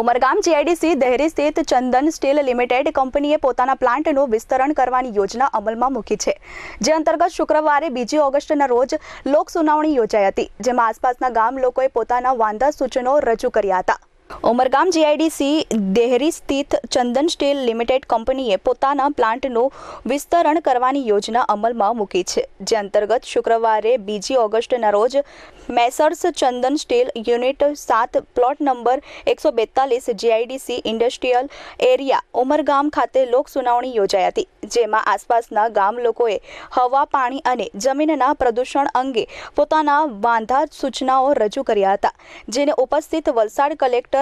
Umargam GIDC દહેરી સ્થિત ચંદન steel limited કંપનીએ પોતાના પ્લાન્ટનું વિસ્તરણ કરવાની યોજના અમલમાં મૂકી છે. જે અંતર્ગત શુક્રવારે બીજી ઓગસ્ટના રોજ લોકસુનાવણી યોજાઈ હતી, જેમાં આસપાસના ગામ લોકોએ પોતાના વાંધા સૂચનો રજૂ કર્યા હતા. ઉમરગામ જીઆઈડીસી દેહરી સ્થિત ચંદન સ્ટીલ લિમિટેડ કંપનીએ પોતાના પ્લાન્ટનું વિસ્તરણ કરવાની યોજના અમલમાં મૂકી છે, જે અંતર્ગત શુક્રવારે બીજી ઓગસ્ટના રોજ મેસર્સ ચંદન સ્ટીલ યુનિટ સાત પ્લોટ નંબર એકસો બેતાલીસ જીઆઈડીસી ઇન્ડસ્ટ્રીયલ એરિયા ઉમરગામ ખાતે લોક સુનાવણી યોજાઈ હતી, જેમાં આસપાસના ગામ લોકોએ હવા, પાણી અને જમીનના પ્રદૂષણ અંગે પોતાના વાંધા સૂચનાઓ રજૂ કર્યા હતા, જેને ઉપસ્થિત વલસાડ કલેક્ટર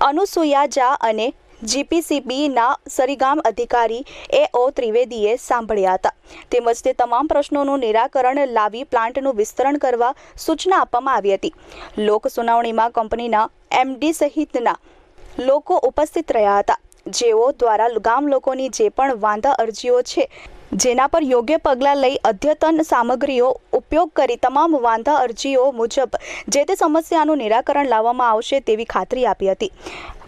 અનુસુયા ઝા અને જીપીસીબીના સરીગામ અધિકારી એ ઓ ત્રિવેદીએ સાંભળ્યા હતા. તેમજ તે તમામ પ્રશ્નોનું નિરાકરણ લાવી પ્લાન્ટનું વિસ્તરણ કરવા સૂચના આપવામાં આવી હતી. લોક સુનાવણીમાં કંપનીના એમડી સહિતના લોકો ઉપસ્થિત રહ્યા હતા. જેઓ દ્વારા ગામ લોકોની જે પણ વાંધા અરજીઓ છે જેના પર યોગ્ય પગલાં લઈ અદ્યતન સામગ્રીઓ ઉપયોગ કરી તમામ વાંધા અરજીઓ મુજબ જે તે સમસ્યાનું નિરાકરણ લાવવામાં આવશે તેવી ખાતરી આપી હતી.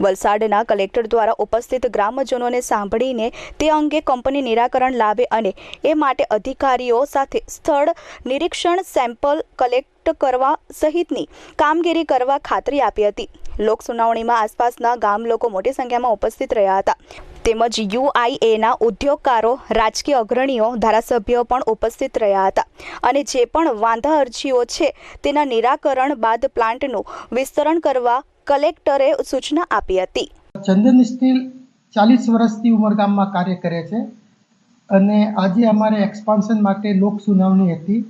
વલસાડના કલેક્ટર દ્વારા ઉપસ્થિત ગ્રામજનોને સાંભળીને તે અંગે કંપની નિરાકરણ લાવે અને એ માટે અધિકારીઓ સાથે સ્થળ નિરીક્ષણ સેમ્પલ કલેક્ટ કરવા સહિતની કામગીરી કરવા ખાતરી આપી હતી. લોક સુનાવણીમાં આસપાસના ગામ લોકો મોટી સંખ્યામાં ઉપસ્થિત રહ્યા હતા. તેમજ યુઆઈએના ઉદ્યોગકારો, રાજકીય અગ્રણીઓ, ધારાસભ્યો પણ ઉપસ્થિત રહ્યા હતા અને જે પણ વાંધા અરજીઓ છે તેના નિરાકરણ બાદ પ્લાન્ટનું વિસ્તરણ કરવા કલેક્ટરે સૂચના આપી હતી. ચંદન સ્ટીલ ચાલીસ વર્ષથી ઉમરગામમાં કાર્ય કરે છે અને આજે અમારે એક્સપાન્શન માટે લોક સુનાવણી હતી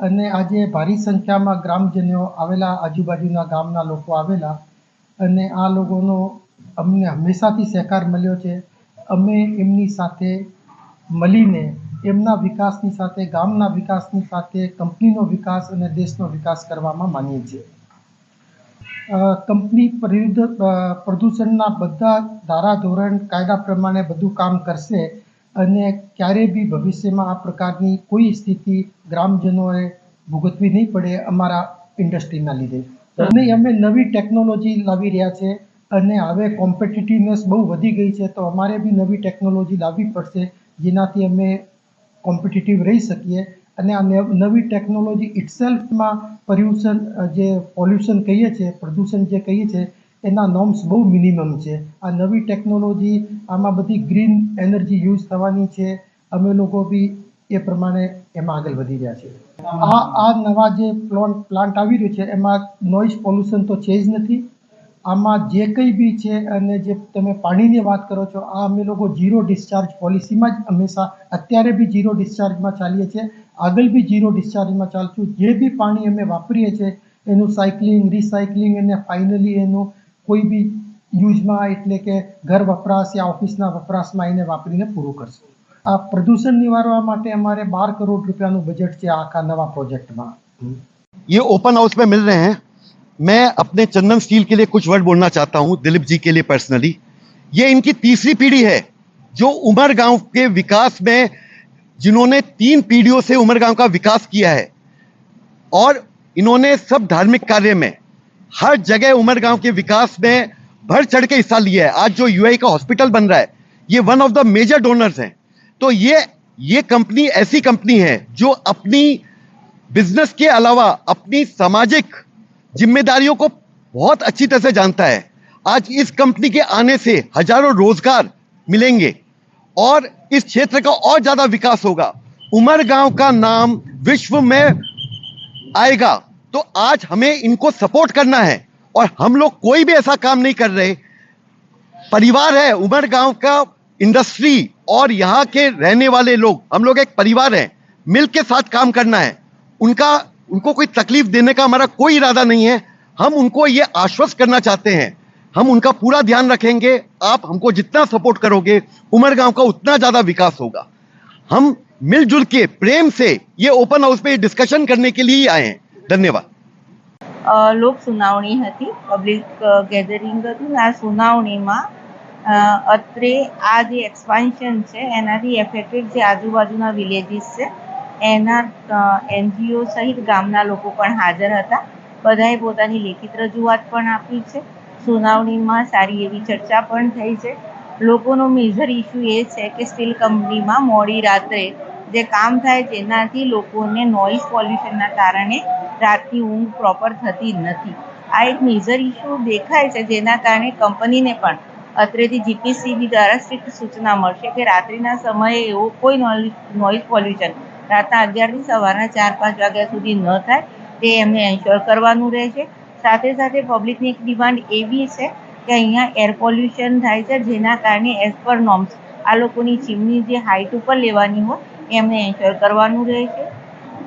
અને આજે ભારી સંખ્યામાં ગ્રામજનો આવેલા, આજુબાજુના ગામના લોકો આવેલા અને આ લોકોનો અમને હંમેશાથી સહકાર મળ્યો છે. અમે એમની સાથે મળીને એમના વિકાસની સાથે, ગામના વિકાસની સાથે, કંપનીનો વિકાસ અને દેશનો વિકાસ કરવામાં માનીએ છીએ. કંપની વિરુદ્ધ પ્રદૂષણના બધા ધારાધોરણ કાયદા પ્રમાણે બધું કામ કરશે અને ક્યારેય બી ભવિષ્યમાં આ પ્રકારની કોઈ સ્થિતિ ગ્રામજનોએ ભોગવવી નહીં પડે અમારા ઇન્ડસ્ટ્રીના લીધે. અને અમે નવી ટેકનોલોજી લાવી રહ્યા છે. અને હવે કોમ્પિટિટિવનેસ બહુ વધી ગઈ છે, તો અમારે બી નવી ટેકનોલોજી લાવવી પડશે, જેનાથી અમે કોમ્પિટિટિવ રહી શકીએ. અને આ નવ- ટેકનોલોજી ઇટસેલ્ફમાં પર્યુષણ જે પોલ્યુશન કહીએ છીએ, પ્રદૂષણ જે કહીએ છીએ, એના નોર્મ્સ બહુ મિનિમમ છે. આ નવી ટેકનોલોજી આમાં બધી ગ્રીન એનર્જી યુઝ થવાની છે. અમે લોકો બી એ પ્રમાણે એમાં આગળ વધી રહ્યા છે આ આ નવા જે પ્લોન્ટ પ્લાન્ટ આવી રહ્યું છે, એમાં નોઇઝ પોલ્યુશન તો છે જ નથી. આમાં જે કંઈ બી છે અને જે તમે પાણીની વાત કરો છો આ અમે લોકો ઝીરો ડિસ્ચાર્જ પોલિસીમાં જ હંમેશા અત્યારે બી ઝીરો ડિસ્ચાર્જમાં ચાલીએ છીએ આગળ બી ઝીરો ડિસ્ચાર્જમાં ચાલશું જે બી પાણી અમે વાપરીએ છીએ એનું સાયકલિંગ રિસાયકલિંગ અને ફાઇનલી એનું કોઈ બી યુઝમાં એટલે કે ઘર વપરાશ યા ઓફિસના વપરાશમાં એને વાપરીને પૂરું કરશું આ પ્રદૂષણ નિવારવા માટે અમારે બાર કરોડ રૂપિયાનું બજેટ છે આ આખા નવા પ્રોજેક્ટમાં ये ओपन हाउस में मिल रहे हैं मैं अपने चंदन स्टील के लिए कुछ वर्ड बोलना चाहता हूँ, दिलीप जी के लिए पर्सनली ये इनकी तीसरी पीढ़ी है, जो उमर गाँव के विकास में, जिन्होंने तीन पीढ़ियों से उमर गाँव का विकास किया है, और इन्होंने सब धार्मिक कार्य में, हर जगह उमर गाँव के विकास में बढ़ चढ़ के हिस्सा लिया है। आज जो यूआई का हॉस्पिटल बन रहा है, ये one of the major donors हैं। तो ये ये कंपनी ऐसी कंपनी है, जो अपनी बिज़नेस के अलावा, अपनी सामाजिक जिम्मेदारियों को बहुत अच्छी तरह से जानता है। आज इस कंपनी के आने से हज़ारों रोज़गार मिलेंगे और इस क्षेत्र का और ज़्यादा विकास होगा। उमर गाँव का नाम विश्व में आएगा। तो आज हमें इनको सपोर्ट करना है और हम लोग कोई भी ऐसा काम नहीं कर रहे। परिवार है, उमर गाँव का इंडस्ट्री और यहाँ के रहने वाले लोग, हम लोग एक परिवार हैं मिल के साथ काम करना है। उनका उनको कोई तकलीफ देने का हमारा कोई इरादा नहीं है हम उनको ये आश्वस्त करना चाहते हैं हम उनका पूरा ध्यान रखेंगे आप हमको जितना सपोर्ट करोगे उमर गांव का उतना ज्यादा विकास होगा हम मिलजुल के प्रेम से ये ओपन हाउस पे डिस्कशन करने के लिए ही आए हैं धन्यवाद અ, લોક સુનાવણી હતી પબ્લિક ગેધરિંગ હતું ને આ સુનાવણીમાં અ, અત્રે આ જે એક્સપાન્શન છે એનાથી એફેક્ટેડ જે આજુબાજુના વિલેજીસ છે એના એનજીઓ સહિત ગામના લોકો પણ હાજર હતા. બધાએ પોતાની લેખિત રજૂઆત પણ આપી છે. સુનાવણીમાં સારી એવી ચર્ચા પણ થઈ છે. લોકોનો મેજર ઇસ્યુ એ છે કે સ્ટીલ કંપનીમાં મોડી રાત્રે જે કામ થાય જેનાથી લોકોને નોઇઝ પોલ્યુશનના કારણે રાતની ઊંઘ પ્રોપર થતી નથી. આ એક મેજર ઇસ્યુ દેખાય છે જેના કારણે કંપનીને પણ અત્રેથી જીપીસીબી દ્વારા સ્ટ્રિક્ટ સૂચના મળશે કે રાત્રિના સમયે એવો કોઈ નોઇઝ પોલ્યુશન રાતના અગિયારથી સવારના ચાર પાંચ વાગ્યા સુધી ન થાય, તે એમને એન્શ્યોર કરવાનું રહેશે. સાથે સાથે પબ્લિકની એક ડિમાન્ડ એવી છે કે અહીંયા એર પોલ્યુશન થાય છે, જેના કારણે એઝ પર નોર્મ્સ આ લોકોની ચીમની જે હાઇટ ઉપર લેવાની હોય એમને એન્શ્યોર કરવાનું રહેશે.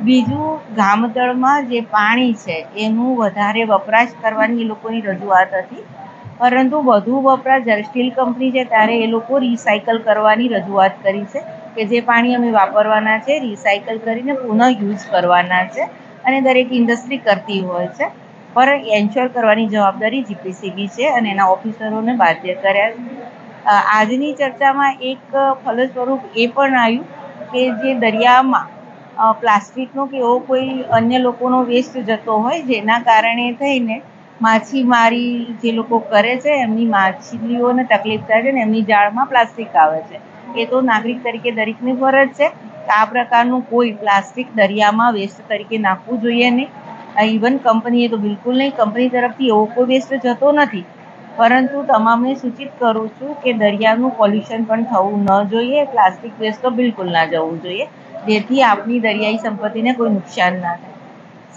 બીજું ગામદળમાં જે પાણી છે, એનું વધારે વપરાશ કરવાની એ લોકોની રજૂઆત હતી. પરંતુ વધુ વપરાશ, જ્યારે સ્ટીલ કંપની છે, ત્યારે એ લોકો રિસાયકલ કરવાની રજૂઆત કરી છે. કે જે પાણી અમે વાપરવાના છે રિસાયકલ કરીને પુનઃ યુઝ કરવાના છે અને દરેક ઇન્ડસ્ટ્રી કરતી હોય છે પર એન્શ્યોર કરવાની જવાબદારી જીપીસીબી છે અને એના ઓફિસરોને બાધ્ય કર્યા છે. આજની ચર્ચામાં એક ફલસ્વરૂપ એ પણ આવ્યું કે જે દરિયામાં પ્લાસ્ટિકનો કે એવો કોઈ અન્ય લોકોનો વેસ્ટ જતો હોય જેના કારણે થઈને માછીમારી જે લોકો કરે છે, એમની માછલીઓને તકલીફ થાય છે ને એમની જાળમાં પ્લાસ્ટિક આવે છે એ તો નાગરિક તરીકે દરેકની ફરજ છે આ પ્રકારનું કોઈ પ્લાસ્ટિક દરિયામાં વેસ્ટ તરીકે નાખવું જોઈએ નહીં. ઇવન કંપનીએ તો બિલકુલ નહીં. કંપની તરફથી એવો કોઈ વેસ્ટ જતો નથી. પરંતુ તમામને સૂચિત કરું છું કે દરિયાનું પોલ્યુશન પણ થવું ન જોઈએ. પ્લાસ્ટિક વેસ્ટ તો બિલકુલ ના જવું જોઈએ. જેથી આપની દરિયાઈ સંપત્તિને કોઈ નુકસાન ના થાય.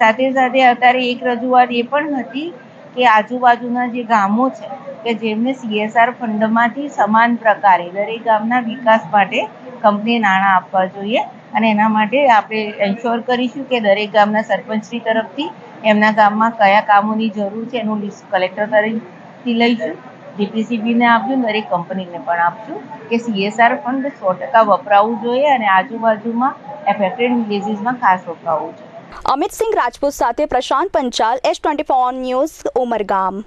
સાથે સાથે અત્યારે એક રજૂઆત એ પણ હતી કે આજુબાજુના જે ગામો છે, કે જેમને સીએસઆર ફંડમાંથી સમાન પ્રકારે દરેક ગામના વિકાસ માટે કંપની નાણાં આપવા જોઈએ અને એના માટે આપણે એન્શ્યોર કરીશું કે દરેક ગામના સરપંચશ્રી તરફથી એમના ગામમાં કયા કામોની જરૂર છે એનું લિસ્ટ કલેક્ટર તરફથી લઈશું. જીપીસીબીને આપશું, દરેક કંપનીને પણ આપશું કે સીએસઆર ફંડ સો ટકા વપરાવું જોઈએ અને આજુબાજુમાં એફેક્ટેડ વિલેજીસમાં ખાસ વપરાવવું જોઈએ. અમિત સિંહ રાજપૂત સાથે Prashant Panchal S twenty news Umargam.